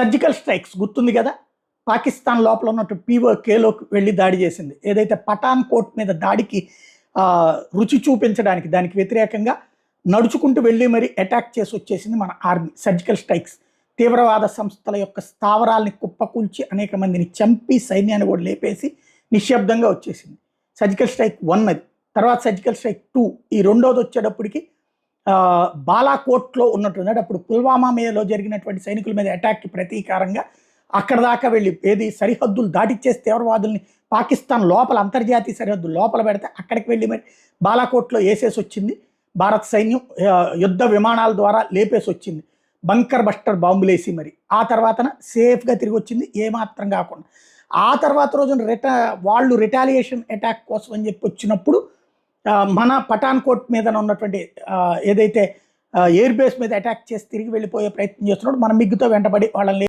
Surgical strikes గుర్తుంది కదా? పాకిస్తాన్ లోపల ఉన్నట్టు పీవో కేలోకి వెళ్ళి దాడి చేసింది. ఏదైతే పఠాన్ కోట్ మీద దాడికి రుచి చూపించడానికి దానికి వ్యతిరేకంగా నడుచుకుంటూ వెళ్ళి మరి అటాక్ చేసి వచ్చేసింది మన ఆర్మీ. సర్జికల్ స్ట్రైక్స్ తీవ్రవాద సంస్థల యొక్క స్థావరాల్ని కుప్పకూల్చి అనేక మందిని చంపి సైన్యాన్ని కూడా లేపేసి నిశ్శబ్దంగా వచ్చేసింది. సర్జికల్ స్ట్రైక్ వన్ అది. తర్వాత సర్జికల్ స్ట్రైక్ టూ ఈ రెండోది వచ్చేటప్పటికి బాలాకోట్లో ఉన్నటువంటి అప్పుడు పుల్వామా మీదలో జరిగినటువంటి సైనికుల మీద అటాక్కి ప్రతీకారంగా అక్కడ దాకా వెళ్ళి ఏది సరిహద్దులు దాటిచ్చేసి తీవ్రవాదుల్ని పాకిస్తాన్ లోపల అంతర్జాతీయ సరిహద్దు లోపల పెడితే అక్కడికి వెళ్ళి మరి బాలాకోట్లో వేసేసి వచ్చింది. భారత సైన్యం యుద్ధ విమానాల ద్వారా లేపేసి వచ్చింది. బంకర్ బస్టర్ బాంబులేసి మరి. ఆ తర్వాతన సేఫ్గా తిరిగి వచ్చింది. ఏమాత్రం కాకుండా. ఆ తర్వాత రోజున రిటా వాళ్ళు రిటాలియేషన్ అటాక్ కోసం అని చెప్పి వచ్చినప్పుడు మన పఠాన్ కోట్ మీద ఉన్నటువంటి ఆ, ఏదైతే ఎయిర్ బేస్ మీద అటాక్ చేసి తిరిగి వెళ్ళిపోయే ప్రయత్నం చేస్తున్నాడు మన మిగ్గుతో వెంటబడి వాళ్ళని